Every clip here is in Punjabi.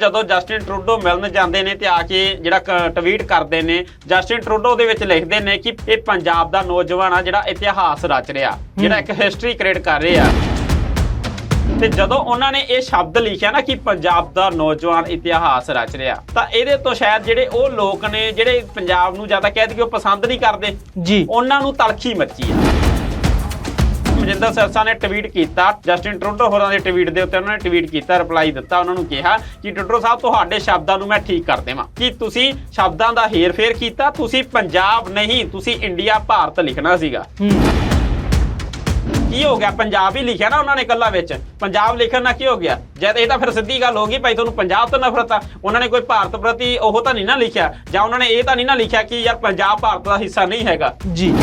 ਜਦੋਂ ਜਸਟਿਨ ਟਰੂਡੋ ਮਿਲਣ ਜਾਂਦੇ ਨੇ ਤੇ ਆ ਕੇ ਜਿਹੜਾ ਟਵੀਟ ਕਰਦੇ ਨੇ ਜਸਟਿਨ ਟਰੂਡੋ ਦੇ ਵਿੱਚ ਲਿਖਦੇ ਨੇ ਕਿ ਇਹ ਪੰਜਾਬ ਦਾ ਨੌਜਵਾਨ ਆ ਜਿਹੜਾ ਇਤਿਹਾਸ ਰਚ ਰਿਹਾ ਜਿਹੜਾ ਇੱਕ ਹਿਸਟਰੀ ਕ੍ਰੀਏਟ ਕਰ ਰਿਹਾ। ਤੇ ਜਦੋਂ ਉਹਨਾਂ ਨੇ ਇਹ ਸ਼ਬਦ ਲਿਖਿਆ ਨਾ ਕਿ ਪੰਜਾਬ ਦਾ ਨੌਜਵਾਨ ਇਤਿਹਾਸ ਰਚ ਰਿਹਾ ਤਾਂ ਇਹਦੇ ਤੋਂ ਸ਼ਾਇਦ ਜਿਹੜੇ ਉਹ ਲੋਕ ਨੇ ਜਿਹੜੇ ਪੰਜਾਬ ਨੂੰ ਜ਼ਿਆਦਾ ਕਹਿ ਦਈਏ ਉਹ ਪਸੰਦ ਨਹੀਂ ਕਰਦੇ ਜੀ। ਉਹਨਾਂ ਨੂੰ ਤਲਖੀ ਮੱਚੀ ਆ। ਮਨਿੰਦਰ ਸਰਸਾ ਨੇ ਟਵੀਟ ਕੀਤਾ ਜਸਟਿਨ ਟਰੂਡੋ ਹੋਰਾਂ ਦੇ ਟਵੀਟ ਦੇ ਉੱਤੇ ਉਹਨਾਂ ਨੇ ਟਵੀਟ ਕੀਤਾ ਰਿਪਲਾਈ ਦਿੱਤਾ ਉਹਨਾਂ ਨੂੰ ਕਿਹਾ ਕਿ ਟਰੂਡੋ ਸਾਹਿਬ ਤੁਹਾਡੇ ਸ਼ਬਦਾਂ ਨੂੰ ਮੈਂ ਠੀਕ ਕਰ ਦੇਵਾਂ। ਕਿ ਤੁਸੀਂ ਸ਼ਬਦਾਂ ਦਾ ਹੇਰ-ਫੇਰ ਕੀਤਾ? ਤੁਸੀਂ ਪੰਜਾਬ ਨਹੀਂ ਤੁਸੀਂ ਇੰਡੀਆ ਭਾਰਤ ਲਿਖਣਾ ਸੀਗਾ। ਕੀ ਹੋ ਗਿਆ? ਪੰਜਾਬ ਹੀ ਲਿਖਿਆ ਨਾ ਉਹਨਾਂ ਨੇ ਕੱਲਾ ਵਿੱਚ। ਪੰਜਾਬ ਲਿਖਣ ਨਾਲ ਕੀ ਹੋ ਗਿਆ? ਜਦ ਇਹ ਤਾਂ ਫਿਰ ਸਿੱਧੀ ਗੱਲ ਹੋ ਗਈ ਭਾਈ ਤੁਹਾਨੂੰ ਪੰਜਾਬ ਤੋਂ ਨਫ਼ਰਤ ਆ। ਉਹਨਾਂ ਨੇ ਕੋਈ ਭਾਰਤ ਪ੍ਰਤੀ ਉਹ ਤਾਂ ਨਹੀਂ ਨਾ ਲਿਖਿਆ। ਜਾਂ ਉਹਨਾਂ ਨੇ ਇਹ ਤਾਂ ਨਹੀਂ ਨਾ ਲਿਖਿਆ ਕਿ ਯਾਰ ਪੰਜਾਬ ਭਾਰਤ ਦਾ ਹਿੱਸਾ ਨਹੀਂ ਹੈਗਾ। ਜੀ।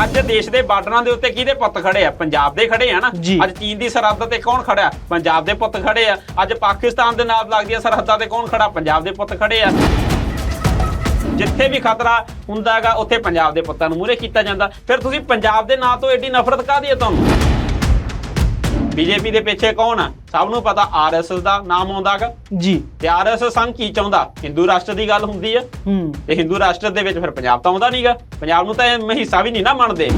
ਅੱਜ ਦੇਸ਼ ਦੇ ਬਾਰਡਰਾਂ ਦੇ ਉੱਤੇ ਕਿਹਦੇ ਪੁੱਤ ਖੜੇ ਆ? ਪੰਜਾਬ ਦੇ ਖੜੇ ਆ ਨਾ? ਜੀ। ਅੱਜ ਚੀਨ ਦੀ ਸਰਹੱਦ ਤੇ ਕੌਣ ਖੜਾ? ਪੰਜਾਬ ਦੇ ਪੁੱਤ ਖੜੇ ਆ। ਅੱਜ ਪਾਕਿਸਤਾਨ ਦੇ ਨਾਲ ਲੱਗਦੀਆਂ ਸਰਹੱਦਾਂ ਤੇ ਕੌਣ ਖੜਾ? ਪੰਜਾਬ ਦੇ ਪੁੱਤ ਖੜੇ ਆ। ਜਿੱਥੇ ਵੀ ਖਤਰਾ ਹੁੰਦਾ ਹੈਗਾ ਉੱਥੇ ਪੰਜਾਬ ਦੇ ਪੁੱਤਾਂ ਨੂੰ ਮੂਹਰੇ ਕੀਤਾ ਜਾਂਦਾ। ਫਿਰ ਤੁਸੀਂ ਪੰਜਾਬ ਦੇ ਨਾਂ ਤੋਂ ਐਡੀ ਨਫ਼ਰਤ ਕਾਹਦੀ ਹੈ ਤੁਹਾਨੂੰ? ਬੀਜੇਪੀ ਦੇ ਪਿੱਛੇ ਕੌਣ ਆ? ਸਭ ਨੂੰ ਪਤਾ ਆਰਐਸਐਸ ਦਾ ਨਾਮ ਆਉਂਦਾ ਹੈਗਾ ਜੀ। ਤੇ ਆਰਐਸਐਸ ਸੰਘ ਕੀ ਚਾਹੁੰਦਾ? ਹਿੰਦੂ ਰਾਸ਼ਟਰ ਦੀ ਗੱਲ ਹੁੰਦੀ ਆ। ਹੂੰ। ਤੇ ਹਿੰਦੂ ਰਾਸ਼ਟਰ ਦੇ ਵਿੱਚ ਫਿਰ ਪੰਜਾਬ ਤਾਂ ਆਉਂਦਾ ਨਹੀਂਗਾ ਪੰਜਾਬ ਨੂੰ ਤਾਂ ਇਹ ਹਿੱਸਾ ਵੀ ਨਹੀਂ ਨਾ ਮੰਨਦੇ।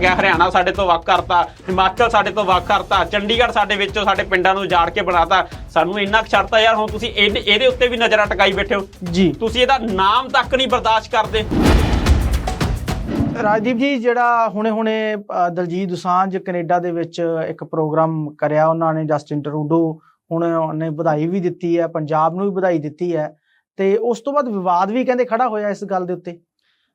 ਕਿ ਹਰਿਆਣਾ ਸਾਡੇ ਤੋਂ ਵੱਖ ਕਰਤਾ ਹਿਮਾਚਲ ਸਾਡੇ ਤੋਂ ਵੱਖ ਕਰਤਾ ਚੰਡੀਗੜ੍ਹ ਸਾਡੇ ਵਿੱਚੋਂ ਸਾਡੇ ਪਿੰਡਾਂ ਨੂੰ ਉਜਾੜ ਕੇ ਬਣਾਤਾ। ਸਾਨੂੰ ਇੰਨਾ ਛੱਡਤਾ ਯਾਰ ਹੁਣ ਤੁਸੀਂ ਇਹਦੇ ਉੱਤੇ ਵੀ ਨਜ਼ਰਾਂ ਟਿਕਾਈ ਬੈਠੇ ਹੋ। ਜੀ। ਤੁਸੀਂ ਇਹਦਾ ਨਾਮ ਤੱਕ ਨਹੀਂ ਬਰਦਾਸ਼ਤ ਕਰਦੇ। ਰਾਜਦੀਪ ਜੀ, ਜਿਹੜਾ ਹੁਣੇ-ਹੁਣੇ ਦਲਜੀਤ ਦੁਸਾਂਝ ਕੈਨੇਡਾ ਦੇ ਵਿੱਚ ਇੱਕ ਪ੍ਰੋਗਰਾਮ ਕਰਿਆ, ਉਹਨਾਂ ਨੇ ਜਸਟਿਨ ਟਰੂਡੋ ਹੁਣ ਉਹਨੇ ਵਧਾਈ ਵੀ ਦਿੱਤੀ ਹੈ, ਪੰਜਾਬ ਨੂੰ ਵੀ ਵਧਾਈ ਦਿੱਤੀ ਹੈ ਤੇ ਉਸ ਤੋਂ ਬਾਅਦ ਵਿਵਾਦ ਵੀ ਕਹਿੰਦੇ ਖੜਾ ਹੋਇਆ ਇਸ ਗੱਲ ਦੇ ਉੱਤੇ।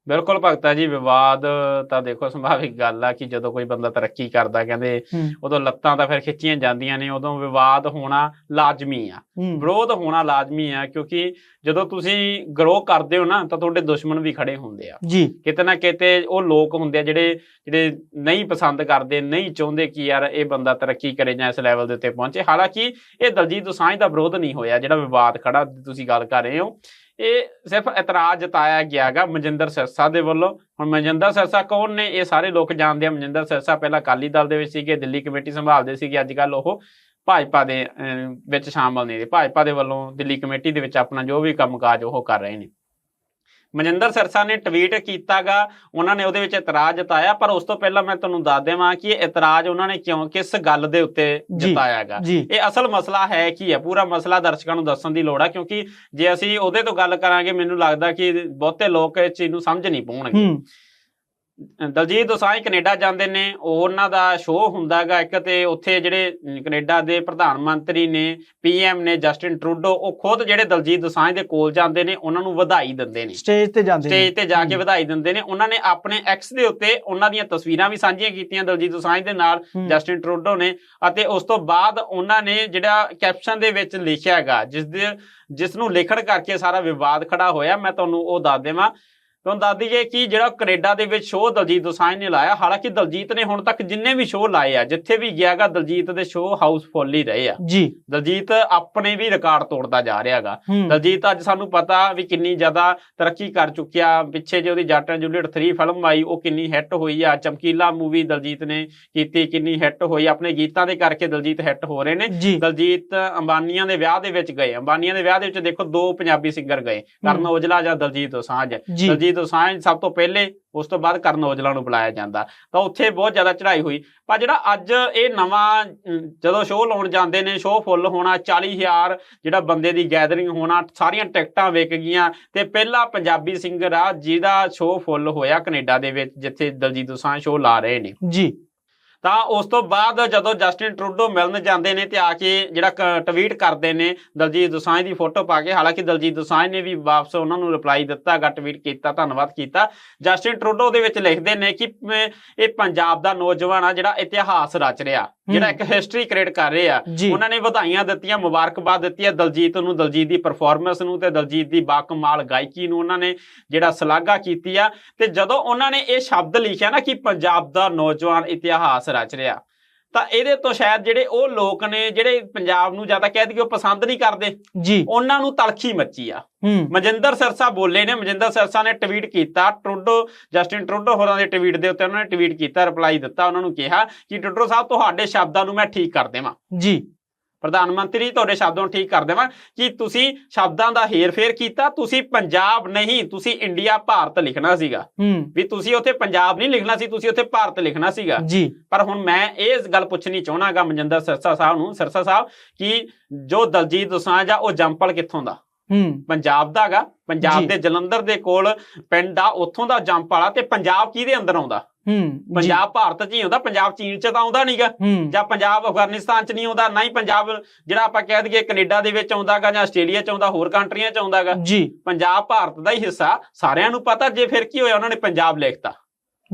ਬਿਲਕੁਲ ਭਗਤਾ ਜੀ ਵਿਵਾਦ ਤਾਂ ਦੇਖੋ ਸੁਭਾਵਿਕ ਗੱਲ ਆ ਕਿ ਜਦੋਂ ਕੋਈ ਬੰਦਾ ਤਰੱਕੀ ਕਰਦਾ ਕਹਿੰਦੇ ਉਦੋਂ ਲੱਤਾਂ ਤਾਂ ਫਿਰ ਖਿੱਚੀਆਂ ਜਾਂਦੀਆਂ ਨੇ ਉਦੋਂ ਵਿਵਾਦ ਹੋਣਾ ਲਾਜ਼ਮੀ ਆ। ਵਿਰੋਧ ਹੋਣਾ ਲਾਜ਼ਮੀ ਆ ਕਿਉਂਕਿ ਜਦੋਂ ਤੁਸੀਂ ਗਰੋ ਕਰਦੇ ਹੋ ਨਾ ਤਾਂ ਤੁਹਾਡੇ ਦੁਸ਼ਮਣ ਵੀ ਖੜੇ ਹੁੰਦੇ ਆ। ਜੀ। ਕਿਤੇ ਨਾ ਕਿਤੇ ਉਹ ਲੋਕ ਹੁੰਦੇ ਆ ਜਿਹੜੇ ਜਿਹੜੇ ਨਹੀਂ ਪਸੰਦ ਕਰਦੇ ਨਹੀਂ ਚਾਹੁੰਦੇ ਕਿ ਯਾਰ ਇਹ ਬੰਦਾ ਤਰੱਕੀ ਕਰੇ ਜਾਂ ਇਸ ਲੈਵਲ ਦੇ ਉੱਤੇ ਪਹੁੰਚੇ। ਹਾਲਾਂਕਿ ਇਹ ਦਲਜੀਤ ਦੋਸਾਂਝ ਦਾ ਵਿਰੋਧ ਨਹੀਂ ਹੋਇਆ ਜਿਹੜਾ ਵਿਵਾਦ ਖੜਾ ਤੁਸੀਂ ਗੱਲ ਕਰ ਰਹੇ ਹੋ। ਇਹ ਸਿਰਫ ਇਤਰਾਜ਼ ਜਤਾਇਆ ਗਿਆਗਾ ਮਨਜਿੰਦਰ ਸਿਰਸਾ ਦੇ ਵੱਲੋਂ। ਹੁਣ ਮਨਜਿੰਦਰ ਸਿਰਸਾ ਕੌਣ ਨੇ? ਇਹ ਸਾਰੇ ਲੋਕ ਜਾਣਦੇ ਆ। ਮਨਜਿੰਦਰ ਸਿਰਸਾ ਪਹਿਲਾਂ ਅਕਾਲੀ ਦਲ ਦੇ ਵਿੱਚ ਸੀਗੇ ਦਿੱਲੀ ਕਮੇਟੀ ਸੰਭਾਲਦੇ ਸੀਗੇ। ਅੱਜ ਕੱਲ ਉਹ ਭਾਜਪਾ ਦੇ ਅਹ, ਵਿੱਚ ਸ਼ਾਮਲ ਨੇ। ਭਾਜਪਾ ਦੇ ਵੱਲੋਂ ਦਿੱਲੀ ਕਮੇਟੀ ਦੇ ਵਿੱਚ ਆਪਣਾ ਜੋ ਵੀ ਕੰਮਕਾਜ ਉਹ ਕਰ ਰਹੇ ਨੇ। ਮਨਿੰਦਰ ਸਿਰਸਾ ਨੇ ਟਵੀਟ ਕੀਤਾਗਾ ਉਹਨਾਂ ਨੇ ਉਹਦੇ ਵਿੱਚ ਇਤਰਾਜ਼ ਜਤਾਇਆ ਪਰ ਉਸ ਤੋਂ ਪਹਿਲਾਂ ਮੈਂ ਤੁਹਾਨੂੰ ਦੱਸ ਦੇਵਾਂ ਕਿ ਇਹ ਇਤਰਾਜ਼ ਉਹਨਾਂ ਨੇ ਕਿਉਂ ਕਿਸ ਗੱਲ ਦੇ ਉੱਤੇ। ਜਤਾਇਆਗਾ। ਇਹ ਅਸਲ ਮਸਲਾ ਹੈ ਕੀ ਹੈ? ਪੂਰਾ ਮਸਲਾ ਦਰਸ਼ਕਾਂ ਨੂੰ ਦੱਸਣ ਦੀ ਲੋੜ ਹੈ ਕਿਉਂਕਿ ਜੇ ਅਸੀਂ ਉਹਦੇ ਤੋਂ ਗੱਲ ਕਰਾਂਗੇ ਮੈਨੂੰ ਲੱਗਦਾ ਕਿ ਬਹੁਤੇ ਲੋਕ ਇਸ ਚੀਜ਼ ਨੂੰ ਸਮਝ ਨਹੀਂ ਪਾਉਣਗੇ। ਦਲਜੀਤ ਦੋਸਾਂਝ ਕੈਨੇਡਾ ਜਾਂਦੇ ਨੇ ਉਹ ਉਹਨਾਂ ਦਾ ਸ਼ੋਅ ਹੁੰਦਾਗਾ ਇੱਕ ਤੇ ਉੱਥੇ ਜਿਹੜੇ ਕੈਨੇਡਾ ਦੇ ਪ੍ਰਧਾਨ ਮੰਤਰੀ ਨੇ ਪੀਐਮ ਨੇ ਜਸਟਿਨ ਟਰੂਡੋ ਉਹ ਖੁਦ ਜਿਹੜੇ ਦਲਜੀਤ ਦੋਸਾਂਝ ਦੇ ਕੋਲ ਜਾਂਦੇ ਨੇ ਉਹਨਾਂ ਨੂੰ ਵਧਾਈ ਦਿੰਦੇ ਨੇ ਸਟੇਜ ਤੇ ਜਾਂਦੇ ਨੇ। ਸਟੇਜ ਤੇ ਜਾ ਕੇ। ਵਧਾਈ ਦਿੰਦੇ ਨੇ ਉਹਨਾਂ ਨੇ ਆਪਣੇ ਐਕਸ ਦੇ ਉੱਤੇ ਉਹਨਾਂ ਦੀਆਂ ਤਸਵੀਰਾਂ ਵੀ ਸਾਂਝੀਆਂ ਕੀਤੀਆਂ ਦਲਜੀਤ ਦੋਸਾਂਝ ਦੇ ਨਾਲ। ਜਸਟਿਨ ਟਰੂਡੋ ਨੇ ਅਤੇ ਉਸ ਤੋਂ ਬਾਅਦ ਉਹਨਾਂ ਨੇ ਜਿਹੜਾ ਕੈਪਸ਼ਨ ਦੇ ਵਿੱਚ ਲਿਖਿਆ ਹੈਗਾ ਜਿਸ ਦੇ ਜਿਸ ਨੂੰ ਲਿਖਣ ਕਰਕੇ ਸਾਰਾ ਵਿਵਾਦ ਖੜਾ ਹੋਇਆ ਮੈਂ ਤੁਹਾਨੂੰ ਉਹ ਦੱਸ ਦੇਵਾਂ ਤੁਹਾਨੂੰ ਦੱਸ ਦਈਏ ਕਿ ਜਿਹੜਾ ਕੈਨੇਡਾ ਦੇ ਵਿੱਚ ਸ਼ੋਅ ਦਲਜੀਤ ਦੋਸਾਂਝ ਨੇ ਲਾਇਆ ਹਾਲਾਂਕਿ ਦਲਜੀਤ ਨੇ ਹੁਣ ਤੱਕ ਜਿੰਨੇ ਵੀ ਸ਼ੋਅ ਲਾਏ ਆ ਜਿੱਥੇ ਵੀ ਗਿਆਗਾ ਦਲਜੀਤ ਦੇ ਸ਼ੋਅ ਹਾਊਸਫੁੱਲ ਹੀ ਰਹੇ ਆ। ਜੀ। ਦਲਜੀਤ ਆਪਣੇ ਵੀ ਰਿਕਾਰਡ ਤੋੜਦਾ ਜਾ ਰਿਹਾ ਹੈਗਾ ਹੂੰ। ਦਲਜੀਤ ਅੱਜ ਸਾਨੂੰ ਪਤਾ ਵੀ ਕਿੰਨੀ ਜ਼ਿਆਦਾ ਤਰੱਕੀ ਕਰ ਚੁੱਕਿਆ ਪਿੱਛੇ ਜੇ ਉਹਦੀ ਜੱਟ ਐਂਡ ਜੂਲੀਅਟ 3 ਫਿਲਮ ਆਈ ਉਹ ਕਿੰਨੀ ਹਿੱਟ ਹੋਈ ਆ। ਚਮਕੀਲਾ ਮੂਵੀ ਦਲਜੀਤ ਨੇ ਕੀਤੀ ਕਿੰਨੀ ਹਿੱਟ ਹੋਈ ਆਪਣੇ ਗੀਤਾਂ ਦੇ ਕਰਕੇ ਦਲਜੀਤ ਹਿੱਟ ਹੋ ਰਹੇ ਨੇ। ਦਲਜੀਤ ਅੰਬਾਨੀਆਂ ਦੇ ਵਿਆਹ ਦੇ ਵਿੱਚ ਗਏ। ਅੰਬਾਨੀਆਂ ਦੇ ਵਿਆਹ ਦੇ ਵਿੱਚ ਦੇਖੋ ਦੋ ਪੰਜਾਬੀ ਸਿੰਗਰ ਗਏ ਕਰਨ ਔਜਲਾ ਜਾਂ ਦਲਜੀਤ ਦੋਸਾਂਝ। ਜੀ। ਦਲਜੀਤ ਦੋਸਾਂਝ ਸਭ ਤੋਂ ਪਹਿਲੇ, ਉਸ ਤੋਂ ਬਾਅਦ ਕਰਨ ਔਜਲਾ ਨੂੰ ਬੁਲਾਇਆ ਜਾਂਦਾ। ਤਾਂ ਉੱਥੇ ਬਹੁਤ ਜ਼ਿਆਦਾ ਚੜ੍ਹਾਈ ਹੋਈ। ਪਰ ਜਿਹੜਾ ਅੱਜ ਇਹ ਨਵਾਂ ਜਦੋਂ ਸ਼ੋਅ ਲਾਉਣ ਜਾਂਦੇ ਨੇ ਸ਼ੋਅ ਫੁੱਲ ਹੋਣਾ 40000 ਜਿਹੜਾ ਬੰਦੇ ਦੀ ਗੈਦਰਿੰਗ ਹੋਣਾ, ਸਾਰੀਆਂ ਟਿਕਟਾਂ ਵਿਕ ਗਈਆਂ। ਤੇ ਪਹਿਲਾ ਪੰਜਾਬੀ ਸਿੰਗਰ ਆ, ਜਿਹਦਾ ਸ਼ੋਅ ਫੁੱਲ ਹੋਇਆ ਕੈਨੇਡਾ ਦੇ ਵਿੱਚ, ਜਿੱਥੇ ਦਲਜੀਤ ਦੋਸਾਂਝ ਸ਼ੋਅ ਲਾ ਰਹੇ ਨੇ। ਜੀ। ਤਾਂ ਉਸ ਤੋਂ ਬਾਅਦ ਜਦੋਂ ਜਸਟਿਨ ਟਰੂਡੋ ਮਿਲਣ ਜਾਂਦੇ ਨੇ ਤੇ ਆ ਕੇ ਜਿਹੜਾ ਕ- ਟਵੀਟ ਕਰਦੇ ਨੇ, ਦਲਜੀਤ ਦੋਸਾਂਝ ਦੀ ਫੋਟੋ ਪਾ ਕੇ, ਹਾਲਾਂਕਿ ਦਲਜੀਤ ਦੋਸਾਂਝ ਨੇ ਵੀ ਵਾਪਸ ਉਹਨਾਂ ਨੂੰ ਰਿਪਲਾਈ ਦਿੱਤਾ, ਗਾ ਟਵੀਟ ਕੀਤਾ, ਧੰਨਵਾਦ ਕੀਤਾ। ਜਸਟਿਨ ਟਰੂਡੋ ਦੇ ਵਿੱਚ ਲਿਖਦੇ ਨੇ ਕਿ ਇਹ ਪੰਜਾਬ ਦਾ ਨੌਜਵਾਨ ਆ ਜਿਹੜਾ ਇਤਿਹਾਸ ਰਚ ਰਿਹਾ। ਜਿਹੜਾ ਇੱਕ ਹਿਸਟਰੀ ਕ੍ਰੀਏਟ ਕਰ ਰਿਹਾ ਜੀ। ਉਹਨਾਂ ਨੇ ਵਧਾਈਆਂ ਦਿੱਤੀਆਂ ਮੁਬਾਰਕਬਾਦ ਦਿੱਤੀ ਹੈ ਦਲਜੀਤ ਨੂੰ ਦਲਜੀਤ ਦੀ ਪਰਫਾਰਮੈਂਸ ਨੂੰ ਤੇ ਦਲਜੀਤ ਦੀ ਬਾਕਮਾਲ ਗਾਇਕੀ ਨੂੰ ਉਹਨਾਂ ਨੇ ਜਿਹੜਾ ਸ਼ਲਾਘਾ ਕੀਤੀ ਆ। ਤੇ ਜਦੋਂ ਉਹਨਾਂ ਨੇ ਇਹ ਸ਼ਬਦ ਲਿਖਿਆ ਨਾ ਕਿ ਪੰਜਾਬ ਦਾ ਨੌਜਵਾਨ ਇਤਿਹਾਸ ਰਚ ਰਿਹਾ ਤਾਂ ਇਹਦੇ ਤੋਂ ਸ਼ਾਇਦ ਜਿਹੜੇ ਉਹ ਲੋਕ ਨੇ ਜਿਹੜੇ ਪੰਜਾਬ ਨੂੰ ਜ਼ਿਆਦਾ ਕਹਿ ਦਈਏ ਉਹ ਪਸੰਦ ਨਹੀਂ ਕਰਦੇ ਜੀ। ਉਹਨਾਂ ਨੂੰ ਤਲਖੀ ਮੱਚੀ ਆ। ਹੂੰ। ਮਨਜਿੰਦਰ ਸਿਰਸਾ ਬੋਲੇ ਨੇ ਮਨਜਿੰਦਰ ਸਿਰਸਾ ਨੇ ਟਵੀਟ ਕੀਤਾ ਟਰੂਡੋ ਜਸਟਿਨ ਟਰੂਡੋ ਹੋਰਾਂ ਦੇ ਟਵੀਟ ਦੇ ਉੱਤੇ ਉਹਨਾਂ ਨੇ ਟਵੀਟ ਕੀਤਾ ਰਿਪਲਾਈ ਦਿੱਤਾ ਉਹਨਾਂ ਨੂੰ ਕਿਹਾ ਕਿ ਟਰੂਡੋ ਸਾਹਿਬ ਤੁਹਾਡੇ ਸ਼ਬਦਾਂ ਨੂੰ ਮੈਂ ਠੀਕ ਕਰ ਦੇਵਾਂ। ਜੀ। ਪ੍ਰਧਾਨ ਮੰਤਰੀ ਤੁਹਾਡੇ ਸ਼ਬਦਾਂ ਨੂੰ ਠੀਕ ਕਰ ਦੇਵਾਂ ਕਿ ਤੁਸੀਂ ਸ਼ਬਦਾਂ ਦਾ ਹੇਰ-ਫੇਰ ਕੀਤਾ ਤੁਸੀਂ ਪੰਜਾਬ ਨਹੀਂ ਤੁਸੀਂ ਇੰਡੀਆ ਭਾਰਤ ਲਿਖਣਾ ਸੀਗਾ। ਵੀ ਤੁਸੀਂ ਉੱਥੇ ਪੰਜਾਬ ਨਹੀਂ ਲਿਖਣਾ ਸੀ ਤੁਸੀਂ ਉੱਥੇ ਭਾਰਤ ਲਿਖਣਾ ਸੀਗਾ। ਜੀ। ਪਰ ਹੁਣ ਮੈਂ ਇਹ ਗੱਲ ਪੁੱਛਣੀ ਚਾਹਣਾਗਾ ਮਨਜਿੰਦਰ ਸਰਸਾ ਸਾਹਿਬ ਨੂੰ ਸਰਸਾ ਸਾਹਿਬ ਕਿ ਜੋ ਦਲਜੀਤ ਦੋਸਾਂਝ ਆ ਉਹ ਜੰਪਲ ਕਿੱਥੋਂ ਦਾ? ਹੂੰ। ਪੰਜਾਬ ਦਾ ਹੈਗਾ ਪੰਜਾਬ। ਦੇ ਜਲੰਧਰ ਦੇ ਕੋਲ ਪਿੰਡ ਆ ਉੱਥੋਂ ਦਾ ਜੰਪ ਵਾਲਾ ਤੇ ਪੰਜਾਬ ਕਿਹਦੇ ਅੰਦਰ ਆਉਂਦਾ? ਹੂੰ ਪੰਜਾਬ ਭਾਰਤ 'ਚ ਹੀ ਆਉਂਦਾ ਪੰਜਾਬ ਚੀਨ 'ਚ ਤਾਂ ਆਉਂਦਾ ਨਹੀਂਗਾ ਜਾਂ ਪੰਜਾਬ ਅਫਗਾਨਿਸਤਾਨ 'ਚ ਨਹੀਂ ਆਉਂਦਾ ਨਾ ਹੀ ਪੰਜਾਬ ਜਿਹੜਾ ਆਪਾਂ ਕਹਿ ਦਈਏ ਕੈਨੇਡਾ ਦੇ ਵਿੱਚ ਆਉਂਦਾਗਾ ਜਾਂ ਆਸਟ੍ਰੇਲੀਆ 'ਚ ਆਉਂਦਾ ਹੋਰ ਕੰਟਰੀਆਂ 'ਚ ਆਉਂਦਾਗਾ ਜੀ। ਪੰਜਾਬ ਭਾਰਤ ਦਾ ਹੀ ਹਿੱਸਾ ਸਾਰਿਆਂ ਨੂੰ ਪਤਾ ਜੇ ਫਿਰ ਕੀ ਹੋਇਆ ਉਹਨਾਂ ਨੇ ਪੰਜਾਬ ਲਿਖਤਾ।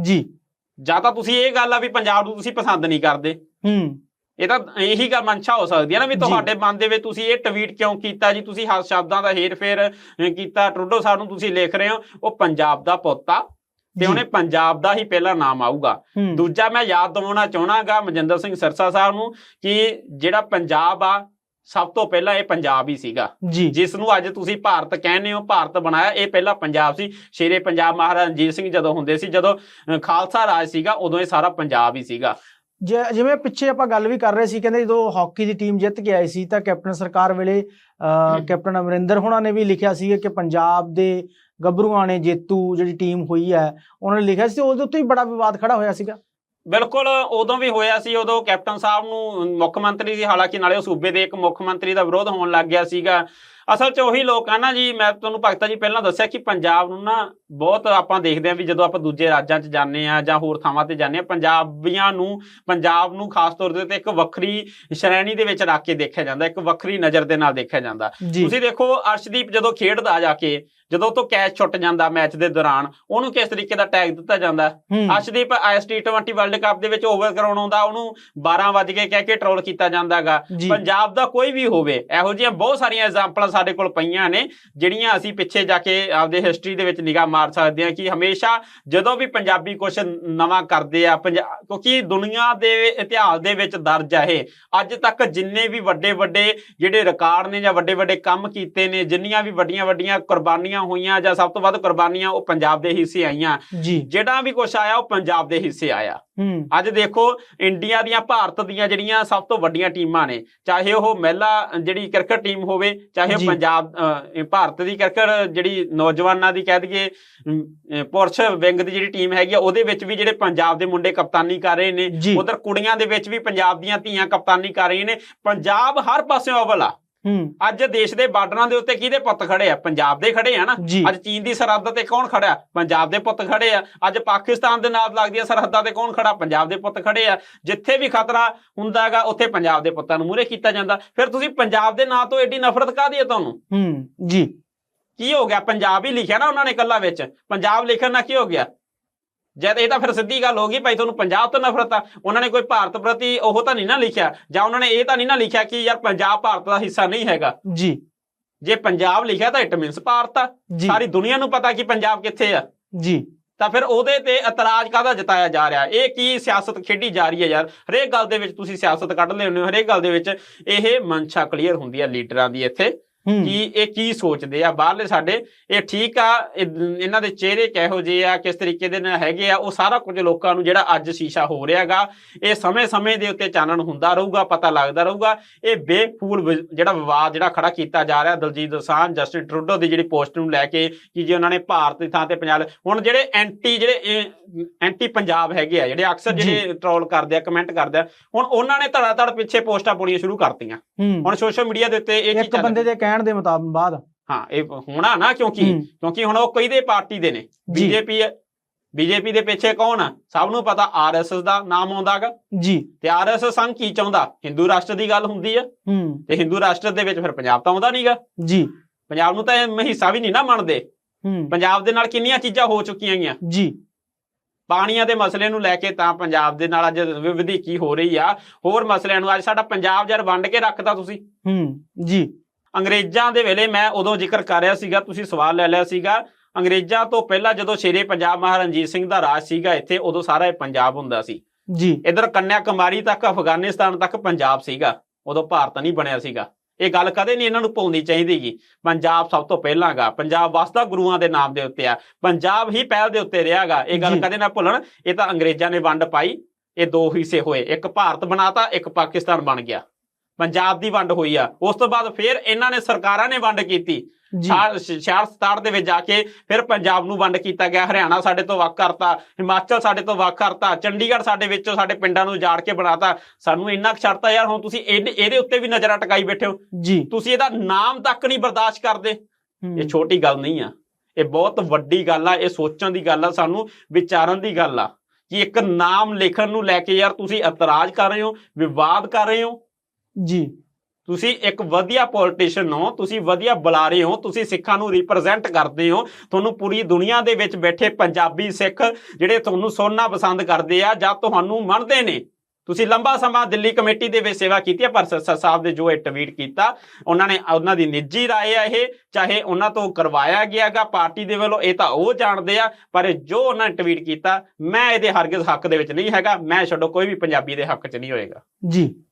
ਜੀ। ਜਾਂ ਤਾਂ ਤੁਸੀਂ ਇਹ ਗੱਲ ਆ ਵੀ ਪੰਜਾਬ ਨੂੰ ਤੁਸੀਂ ਪਸੰਦ ਨਹੀਂ ਕਰਦੇ। ਹੂੰ। ਇਹ ਤਾਂ ਇਹੀ ਗੱਲ ਮਨਸ਼ਾ ਹੋ ਸਕਦੀ ਹੈ ਨਾ ਵੀ। ਤੁਹਾਡੇ ਮਨ ਦੇ ਵਿੱਚ ਤੁਸੀਂ ਇਹ ਟਵੀਟ ਕਿਉਂ ਕੀਤਾ ਜੀ? ਤੁਸੀਂ ਹਰ ਸ਼ਬਦਾਂ ਦਾ ਹੇਰ-ਫੇਰ ਅਹ, ਕੀਤਾ। ਟਰੂਡੋ ਸਾਹਿਬ ਨੂੰ ਤੁਸੀਂ ਲਿਖ ਰਹੇ ਹੋ ਉਹ ਪੰਜਾਬ ਦਾ ਪੁੱਤ ਆ। ਤੇ ਉਹਨੇ ਪੰਜਾਬ ਦਾ ਹੀ ਪਹਿਲਾ ਨਾਮ ਆਊਗਾ। ਦੂਜਾ ਮੈਂ ਯਾਦ ਦਿਵਾਉਣਾ ਚਾਹਣਾਗਾ ਮਨਜਿੰਦਰ ਸਿੰਘ ਸਰਸਾ ਸਾਹਿਬ ਨੂੰ ਕਿ ਜਿਹੜਾ ਪੰਜਾਬ ਆ ਸਭ ਤੋਂ ਪਹਿਲਾਂ ਇਹ ਪੰਜਾਬ ਹੀ ਸੀਗਾ। ਜਿਸ ਨੂੰ ਅੱਜ ਤੁਸੀਂ ਭਾਰਤ ਕਹਿੰਦੇ ਹੋ ਭਾਰਤ ਬਣਾਇਆ ਇਹ ਪਹਿਲਾਂ ਪੰਜਾਬ ਸੀ। ਸ਼ੇਰੇ ਪੰਜਾਬ ਮਹਾਰਾਜਾ ਰਣਜੀਤ ਸਿੰਘ ਜਦੋਂ ਹੁੰਦੇ ਸੀ ਜਦੋਂ ਖਾਲਸਾ ਰਾਜ ਸੀਗਾ ਉਦੋਂ ਇਹ ਸਾਰਾ ਪੰਜਾਬ ਹੀ ਸੀਗਾ। ਜਿਵੇਂ ਪਿੱਛੇ ਆਪਾਂ ਗੱਲ ਵੀ ਕਰ ਰਹੇ ਸੀ ਕਹਿੰਦੇ ਜਦੋਂ ਹਾਕੀ ਦੀ ਟੀਮ ਜਿੱਤ ਕੇ ਆਈ ਸੀ ਤਾਂ ਕੈਪਟਨ ਸਰਕਾਰ ਵੇਲੇ ਕੈਪਟਨ ਅਮਰਿੰਦਰ ਹੋਣਾ ਨੇ ਵੀ ਲਿਖਿਆ ਸੀ ਕਿ ਪੰਜਾਬ ਦੇ ਗੱਭਰੂਆਂ ਨੇ ਜੇਤੂ ਜਿਹੜੀ ਟੀਮ ਹੋਈ ਹੈ, ਉਹਨਾਂ ਨੇ ਲਿਖਿਆ ਸੀ, ਉਹਦੇ ਉੱਤੇ ਵੀ ਬੜਾ ਵਿਵਾਦ ਖੜਾ ਹੋਇਆ ਸੀਗਾ। ਬਿਲਕੁਲ, ਉਦੋਂ ਵੀ ਹੋਇਆ ਸੀ, ਉਦੋਂ ਕੈਪਟਨ ਸਾਹਿਬ ਨੂੰ ਮੁੱਖ ਮੰਤਰੀ ਸੀ ਹਾਲਾਂਕਿ ਨਾਲੇ ਉਹ ਸੂਬੇ ਦੇ ਇੱਕ ਮੁੱਖ ਮੰਤਰੀ ਦਾ ਵਿਰੋਧ ਹੋਣ ਲੱਗ ਗਿਆ ਸੀਗਾ। ਅਸਲ 'ਚ ਉਹੀ ਲੋਕ ਆ ਨਾ ਜੀ ਮੈਂ ਤੁਹਾਨੂੰ ਭਗਤਾ ਜੀ ਪਹਿਲਾਂ ਦੱਸਿਆ ਕਿ ਪੰਜਾਬ ਨੂੰ ਨਾ ਬਹੁਤ ਆਪਾਂ ਦੇਖਦੇ ਆ ਵੀ ਜਦੋਂ ਆਪਾਂ ਦੂਜੇ ਰਾਜਾਂ 'ਚ ਜਾਂਦੇ ਆ ਜਾਂ ਹੋਰ ਥਾਵਾਂ ਤੇ ਜਾਂਦੇ ਆ ਪੰਜਾਬੀਆਂ ਨੂੰ ਪੰਜਾਬ ਨੂੰ ਖਾਸ ਤੌਰ ਉੱਤੇ ਇੱਕ ਵੱਖਰੀ ਸ਼੍ਰੇਣੀ ਦੇ ਵਿੱਚ ਰੱਖ ਕੇ ਦੇਖਿਆ ਜਾਂਦਾ ਇੱਕ ਵੱਖਰੀ ਨਜ਼ਰ ਦੇ ਨਾਲ ਦੇਖਿਆ ਜਾਂਦਾ। ਤੁਸੀਂ ਦੇਖੋ ਅਰਸ਼ਦੀਪ ਜਦੋਂ ਖੇਡਦਾ ਜਾ ਕੇ ਜਦੋਂ ਤੋਂ ਕੈਚ ਛੁੱਟ ਜਾਂਦਾ ਮੈਚ ਦੇ ਦੌਰਾਨ ਉਹਨੂੰ ਕਿਸ ਤਰੀਕੇ ਦਾ ਟੈਗ ਦਿੱਤਾ ਜਾਂਦਾ? ਅਰਸ਼ਦੀਪ ਆਈਐਸਟੀ 20 ਵਰਲਡ ਕੱਪ ਦੇ ਵਿੱਚ ਓਵਰ ਕਰਾਉਣ ਆਉਂਦਾ ਉਹਨੂੰ 12 ਵਜ ਕਹਿ ਕੇ ਟਰੋਲ ਕੀਤਾ ਜਾਂਦਾਗਾ ਪੰਜਾਬ ਦਾ ਕੋਈ ਵੀ ਹੋਵੇ ਇਹੋ ਜਿਹੀਆਂ ਬਹੁਤ ਸਾਰੀਆਂ ਐਗਜ਼ਾਮਪਲਾਂ ਸਾਡੇ ਕੋਲ ਪਈਆਂ ਨੇ ਜਿਹੜੀਆਂ ਅਸੀਂ ਪਿੱਛੇ ਜਾ ਕੇ ਆਪਦੇ ਹਿਸਟਰੀ ਦੇ ਵਿੱਚ ਨਿਗਾਹ ਮਾਰ ਸਕਦੇ ਹਾਂ ਕਿ ਹਮੇਸ਼ਾ ਜਦੋਂ ਵੀ ਪੰਜਾਬੀ ਕੁਝ ਨਵਾਂ ਕਰਦੇ ਆ ਕਿਉਂਕਿ ਦੁਨੀਆ ਦੇ ਇਤਿਹਾਸ ਦੇ ਵਿੱਚ ਦਰਜ ਆ ਇਹ। ਅੱਜ ਤੱਕ ਜਿੰਨੇ ਵੀ ਵੱਡੇ ਵੱਡੇ ਜਿਹੜੇ ਰਿਕਾਰਡ ਨੇ ਜਾਂ ਵੱਡੇ ਵੱਡੇ ਕੰਮ ਕੀਤੇ ਨੇ ਜਿੰਨੀਆਂ ਵੀ ਵੱਡੀਆਂ ਵੱਡੀਆਂ ਕੁਰਬਾਨੀਆਂ ਹੋਈਆਂ ਜਾਂ ਸਭ ਤੋਂ ਵੱਧ ਕੁਰਬਾਨੀਆਂ ਉਹ ਪੰਜਾਬ ਦੇ ਹਿੱਸੇ ਆਈਆਂ। ਜਿਹੜਾ ਵੀ ਕੁਝ ਆਇਆ ਉਹ ਪੰਜਾਬ ਦੇ ਹਿੱਸੇ ਆਇਆ। ਅੱਜ ਦੇਖੋ ਇੰਡੀਆ ਦੀਆਂ ਭਾਰਤ ਦੀਆਂ ਜਿਹੜੀਆਂ ਸਭ ਤੋਂ ਵੱਡੀਆਂ ਟੀਮਾਂ ਨੇ ਚਾਹੇ ਉਹ ਮਹਿਲਾ ਜਿਹੜੀ ਕ੍ਰਿਕਟ ਟੀਮ ਹੋਵੇ ਚਾਹੇ ਉਹ। ਪੰਜਾਬ ਭਾਰਤ ਦੀ ਕ੍ਰਿਕਟ ਜਿਹੜੀ ਨੌਜਵਾਨਾਂ ਦੀ ਕਹਿ ਦਈਏ ਪੁਰਸ਼ ਵਿੰਗ ਦੀ ਜਿਹੜੀ ਟੀਮ ਹੈਗੀ ਆ ਉਹਦੇ ਵਿੱਚ ਵੀ ਜਿਹੜੇ ਪੰਜਾਬ ਦੇ ਮੁੰਡੇ ਕਪਤਾਨੀ ਕਰ ਰਹੇ ਨੇ ਉਧਰ ਕੁੜੀਆਂ ਦੇ ਵਿੱਚ ਵੀ ਪੰਜਾਬ ਦੀਆਂ ਧੀਆਂ ਕਪਤਾਨੀ ਕਰ ਰਹੀਆਂ ਨੇ ਪੰਜਾਬ ਹਰ ਪਾਸਿਓਂ ਅਵਲ ਆ। ਅੱਜ ਦੇਸ਼ ਦੇ ਬਾਰਡਰਾਂ ਦੇ ਉੱਤੇ ਕਿਹਦੇ ਪੁੱਤ ਖੜੇ ਆ? ਪੰਜਾਬ ਦੇ ਖੜੇ ਆ ਨਾ? ਅੱਜ ਚੀਨ ਦੀ ਸਰਹੱਦ ਤੇ ਕੌਣ ਖੜਾ? ਪੰਜਾਬ ਦੇ ਪੁੱਤ ਖੜੇ ਆ। ਅੱਜ ਪਾਕਿਸਤਾਨ ਦੇ ਨਾਲ ਲੱਗਦੀਆਂ ਸਰਹੱਦਾਂ ਤੇ ਕੌਣ ਖੜਾ? ਪੰਜਾਬ ਦੇ ਪੁੱਤ ਖੜੇ ਆ। ਜਿੱਥੇ ਵੀ ਖਤਰਾ ਹੁੰਦਾ ਹੈਗਾ ਉੱਥੇ ਪੰਜਾਬ ਦੇ ਪੁੱਤਾਂ ਨੂੰ ਮੂਹਰੇ ਕੀਤਾ ਜਾਂਦਾ। ਫਿਰ ਤੁਸੀਂ ਪੰਜਾਬ ਦੇ ਨਾਂ ਤੋਂ ਐਡੀ ਨਫ਼ਰਤ ਕਾਹਦੀ ਹੈ ਤੁਹਾਨੂੰ? ਹੂੰ ਜੀ। ਕੀ ਹੋ ਗਿਆ? ਪੰਜਾਬ ਹੀ ਲਿਖਿਆ ਨਾ ਉਹਨਾਂ ਨੇ ਕੱਲਾ ਵਿੱਚ। ਪੰਜਾਬ ਲਿਖਣ ਨਾਲ ਕੀ ਹੋ ਗਿਆ? ਜਦ ਇਹ ਤਾਂ ਫਿਰ ਸਿੱਧੀ ਗੱਲ ਹੋ ਗਈ ਭਾਈ ਤੁਹਾਨੂੰ ਪੰਜਾਬ ਤੋਂ ਨਫ਼ਰਤ ਆ। ਉਹਨਾਂ ਨੇ ਕੋਈ ਭਾਰਤ ਪ੍ਰਤੀ ਉਹ ਤਾਂ ਨਹੀਂ ਨਾ ਲਿਖਿਆ। ਜਾਂ ਉਹਨਾਂ ਨੇ ਇਹ ਤਾਂ ਨਹੀਂ ਨਾ ਲਿਖਿਆ ਕਿ ਯਾਰ ਪੰਜਾਬ ਭਾਰਤ ਦਾ ਹਿੱਸਾ ਨਹੀਂ ਹੈਗਾ। ਜੀ। ਜੇ ਪੰਜਾਬ ਲਿਖਿਆ ਤਾਂ ਇਟ ਮੀਨਸ ਭਾਰਤ ਆ। ਸਾਰੀ ਦੁਨੀਆ ਨੂੰ ਪਤਾ ਕਿ ਪੰਜਾਬ ਕਿੱਥੇ ਆ। ਜੀ। ਤਾਂ ਫਿਰ ਉਹਦੇ ਤੇ ਇਤਰਾਜ਼ ਕਾਹਦਾ ਜਤਾਇਆ ਜਾ ਰਿਹਾ? ਇਹ ਕੀ ਸਿਆਸਤ ਖੇਡੀ ਜਾ ਰਹੀ ਹੈ ਯਾਰ? ਹਰੇਕ ਗੱਲ ਦੇ ਵਿੱਚ ਤੁਸੀਂ ਸਿਆਸਤ ਕੱਢ ਲੈਂਦੇ ਹੋ। ਹਰੇਕ ਗੱਲ ਦੇ ਵਿੱਚ ਇਹ ਮਨਸ਼ਾ ਕਲੀਅਰ ਹੁੰਦੀ ਹੈ ਲੀਡਰਾਂ ਦੀ ਇੱਥੇ। ਕਿ ਇਹ ਕੀ ਸੋਚਦੇ ਆ? ਬਾਹਰਲੇ ਸਾਡੇ ਇਹ ਠੀਕ ਆ ਇਹ- ਇਹਨਾਂ ਦੇ ਚਿਹਰੇ ਕਿਹੋ ਜਿਹੇ ਆ ਕਿਸ ਤਰੀਕੇ ਦੇ ਨਾਲ ਹੈਗੇ ਆ ਉਹ ਸਾਰਾ ਕੁਝ ਲੋਕਾਂ ਨੂੰ ਜਿਹੜਾ ਅੱਜ ਸ਼ੀਸ਼ਾ ਹੋ ਰਿਹਾਗਾ ਇਹ ਸਮੇਂ-ਸਮੇਂ ਦੇ ਉੱਤੇ ਚਾਨਣ ਹੁੰਦਾ ਰਹੂਗਾ ਪਤਾ ਲੱਗਦਾ ਰਹੂਗਾ। ਇਹ ਬੇਫੂਲ ਜਿਹੜਾ ਵਿਵਾਦ ਜਿਹੜਾ ਖੜਾ ਕੀਤਾ ਜਾ ਰਿਹਾ ਦਲਜੀਤ ਦੋਸਾਂਝ ਜਸਟਿਨ ਟਰੂਡੋ ਦੀ ਜਿਹੜੀ ਪੋਸਟ ਨੂੰ ਲੈ ਕੇ ਕਿ ਜੇ ਉਹਨਾਂ ਨੇ ਭਾਰਤ ਦੀ ਥਾਂ ਤੇ ਪੰਜਾਬ ਹੁਣ ਜਿਹੜੇ ਐਂਟੀ ਜਿਹੜੇ ਐਂਟੀ ਪੰਜਾਬ ਹੈਗੇ ਆ ਜਿਹੜੇ ਅਕਸਰ। ਜਿਹੜੇ ਟਰੋਲ ਕਰਦੇ ਆ ਕਮੈਂਟ ਕਰਦੇ ਆ ਹੁਣ ਉਹਨਾਂ ਨੇ ਧੜਾ ਧੜ ਪਿੱਛੇ ਪੋਸਟਾਂ ਪਾਉਣੀਆਂ ਸ਼ੁਰੂ ਕਰਤੀਆਂ। ਹੁਣ ਸੋਸ਼ਲ ਮੀਡੀਆ ਦੇ ਉੱਤੇ ਇਹ ਇੱਕ ਬੰਦੇ ਦੇ ਕਹਿਣ ਦੇ ਮੁਤਾਬਕ ਬਾਅਦ। ਹਾਂ ਇਹ ਹੋਣਾ ਨਾ ਕਿਉਂਕਿ ਕਿਉਂਕਿ ਹੁਣ ਉਹ ਕਿਹਦੇ ਪਾਰਟੀ ਦੇ ਨੇ। ਬੀਜੇਪੀ ਹੈ। ਬੀਜੇਪੀ ਦੇ ਪਿੱਛੇ ਕੌਣ ਆ? ਸਭ ਨੂੰ ਪਤਾ ਆਰਐਸਐਸ ਦਾ ਨਾਮ ਆਉਂਦਾਗਾ। ਜੀ। ਤੇ ਆਰਐਸਐਸ ਸੰਘ ਕੀ ਚਾਹੁੰਦਾ? ਹਿੰਦੂ ਰਾਸ਼ਟਰ ਦੀ ਗੱਲ ਹੁੰਦੀ ਆ। ਹੂੰ। ਤੇ ਹਿੰਦੂ ਰਾਸ਼ਟਰ ਦੇ ਵਿੱਚ ਫਿਰ ਪੰਜਾਬ ਤਾਂ ਆਉਂਦਾ ਨਹੀਂਗਾ ਜੀ। ਪੰਜਾਬ ਨੂੰ ਤਾਂ ਇਹ ਹਿੱਸਾ ਵੀ ਨਹੀਂ ਨਾ ਮੰਨਦੇ। ਹੂੰ। ਪੰਜਾਬ ਦੇ ਨਾਲ ਕਿੰਨੀਆਂ ਚੀਜ਼ਾਂ ਹੋ ਚੁੱਕੀਆਂ ਗਈਆਂ। ਜੀ। ਪਾਣੀਆਂ ਦੇ ਮਸਲੇ ਨੂੰ ਲੈ ਕੇ ਤਾਂ ਪੰਜਾਬ ਦੇ ਨਾਲ ਅੱਜ ਵਿ- ਵਧੀਕੀ ਹੋ ਰਹੀ ਆ। ਹੋਰ ਮਸਲਿਆਂ ਨੂੰ ਅੱਜ ਸਾਡਾ ਪੰਜਾਬ ਜਰ ਵੰਡ ਕੇ ਰੱਖਤਾ ਤੁਸੀਂ। ਹੂੰ। ਜੀ। ਅੰਗਰੇਜ਼ਾਂ ਦੇ ਵੇਲੇ ਮੈਂ ਉਦੋਂ ਜ਼ਿਕਰ ਕਰ ਰਿਹਾ ਸੀਗਾ ਤੁਸੀਂ ਸਵਾਲ ਲੈ ਲਿਆ ਸੀਗਾ। ਅੰਗਰੇਜ਼ਾਂ ਤੋਂ ਪਹਿਲਾਂ ਜਦੋਂ ਸ਼ੇਰੇ ਪੰਜਾਬ ਮਹਾਰਾਜਾ ਰਣਜੀਤ ਸਿੰਘ ਦਾ ਰਾਜ ਸੀਗਾ ਇੱਥੇ ਉਦੋਂ ਸਾਰਾ ਇਹ ਪੰਜਾਬ ਹੁੰਦਾ ਸੀ। ਜੀ। ਇਧਰ ਕੰਨਿਆ ਕੁਮਾਰੀ ਤੱਕ ਅਫਗਾਨਿਸਤਾਨ ਤੱਕ ਪੰਜਾਬ ਸੀਗਾ। ਉਦੋਂ ਭਾਰਤ ਨਹੀਂ ਬਣਿਆ ਸੀਗਾ। ਇਹ ਗੱਲ ਕਦੇ ਨਹੀਂ ਇਹਨਾਂ ਨੂੰ ਭੁੱਲਣੀ ਚਾਹੀਦੀਗੀ। ਪੰਜਾਬ ਸਭ ਤੋਂ ਪਹਿਲਾਂਗਾ। ਪੰਜਾਬ ਵਸਦਾ ਗੁਰੂਆਂ ਦੇ ਨਾਮ ਦੇ ਉੱਤੇ ਆ। ਪੰਜਾਬ ਹੀ ਪਹਿਲ ਦੇ ਉੱਤੇ ਰਿਹਾਗਾ। ਇਹ ਗੱਲ। ਕਦੇ ਨਾ ਭੁੱਲਣ। ਇਹ ਤਾਂ ਅੰਗਰੇਜ਼ਾਂ ਨੇ ਵੰਡ ਪਾਈ। ਇਹ ਦੋ ਹਿੱਸੇ ਹੋਏ। ਇੱਕ ਭਾਰਤ ਬਣਾਤਾ ਇੱਕ ਪਾਕਿਸਤਾਨ ਬਣ ਗਿਆ। ਪੰਜਾਬ ਦੀ ਵੰਡ ਹੋਈ ਆ। ਉਸ ਤੋਂ ਬਾਅਦ ਫਿਰ ਇਹਨਾਂ ਨੇ ਸਰਕਾਰਾਂ ਨੇ ਵੰਡ ਕੀਤੀ। ਜੀ। 66 ਦੇ ਵਿੱਚ ਜਾ ਕੇ ਫਿਰ ਪੰਜਾਬ ਨੂੰ ਵੰਡ ਕੀਤਾ ਗਿਆ। ਹਰਿਆਣਾ ਸਾਡੇ ਤੋਂ ਵੱਖ ਕਰਤਾ ਹਿਮਾਚਲ ਸਾਡੇ ਤੋਂ ਵੱਖ ਕਰਤਾ ਚੰਡੀਗੜ੍ਹ ਸਾਡੇ ਵਿੱਚੋਂ ਸਾਡੇ ਪਿੰਡਾਂ ਨੂੰ ਉਜਾੜ ਕੇ ਬਣਾਤਾ। ਸਾਨੂੰ ਇੰਨਾ ਛੱਡਤਾ ਯਾਰ ਹੁਣ ਤੁਸੀਂ ਇਹਦੇ ਉੱਤੇ ਵੀ ਨਜ਼ਰਾਂ ਟਿਕਾਈ ਬੈਠੇ ਹੋ। ਜੀ। ਤੁਸੀਂ ਇਹਦਾ ਨਾਮ ਤੱਕ ਨਹੀਂ ਬਰਦਾਸ਼ਤ ਕਰਦੇ। ਇਹ ਛੋਟੀ ਗੱਲ ਨਹੀਂ ਆ। ਇਹ ਬਹੁਤ ਵੱਡੀ ਗੱਲ ਆ ਇਹ ਸੋਚਣ ਦੀ ਗੱਲ ਆ ਸਾਨੂੰ ਵਿਚਾਰਨ ਦੀ ਗੱਲ ਆ। ਕਿ ਇੱਕ ਨਾਮ ਲਿਖਣ ਨੂੰ ਲੈ ਕੇ ਯਾਰ ਤੁਸੀਂ ਇਤਰਾਜ਼ ਕਰ ਰਹੇ ਹੋ ਵਿਵਾਦ ਕਰ ਰਹੇ ਹੋ। ਜੀ। ਤੁਸੀਂ ਇੱਕ ਵਧੀਆ ਪੋਲੀਟੀਸ਼ੀਅਨ ਹੋ ਤੁਸੀਂ ਵਧੀਆ ਬੁਲਾਰੇ ਹੋ ਤੁਸੀਂ ਸਿੱਖਾਂ ਨੂੰ ਰਿਪਰੈਜ਼ੈਂਟ ਕਰਦੇ ਹੋ ਤੁਹਾਨੂੰ ਪੂਰੀ ਦੁਨੀਆ ਦੇ ਵਿੱਚ ਬੈਠੇ ਪੰਜਾਬੀ ਸਿੱਖ ਜਿਹੜੇ ਤੁਹਾਨੂੰ ਸੁਣਨਾ ਪਸੰਦ ਕਰਦੇ ਆ ਜਾਂ ਤੁਹਾਨੂੰ ਮੰਨਦੇ ਨੇ। ਤੁਸੀਂ ਲੰਬਾ ਸਮਾਂ ਦਿੱਲੀ ਕਮੇਟੀ ਦੇ ਵਿੱਚ ਸੇਵਾ ਕੀਤੀ ਹੈ ਪਰ ਸੱਸਾ ਸਾਹਿਬ ਦੇ ਜੋ ਇਹ ਟਵੀਟ ਕੀਤਾ ਉਹਨਾਂ ਨੇ ਉਹਨਾਂ ਦੀ ਨਿੱਜੀ ਰਾਏ ਆ ਇਹ ਚਾਹੇ ਉਹਨਾਂ ਤੋਂ ਕਰਵਾਇਆ ਗਿਆਗਾ ਪਾਰਟੀ ਦੇ ਵੱਲੋਂ ਇਹ ਤਾਂ ਉਹ ਜਾਣਦੇ ਆ ਪਰ ਜੋ ਉਹਨਾਂ ਨੇ ਟਵੀਟ ਕੀਤਾ ਮੈਂ ਇਹਦੇ ਹਰਗਿਜ਼ ਹੱਕ ਦੇ ਵਿੱਚ ਨਹੀਂ ਹੈਗਾ ਮੈਂ ਛੱਡੋ ਕੋਈ ਵੀ ਪੰਜਾਬੀ ਦੇ ਹੱਕ 'ਚ ਨਹੀਂ ਹੋਏਗਾ। ਜੀ।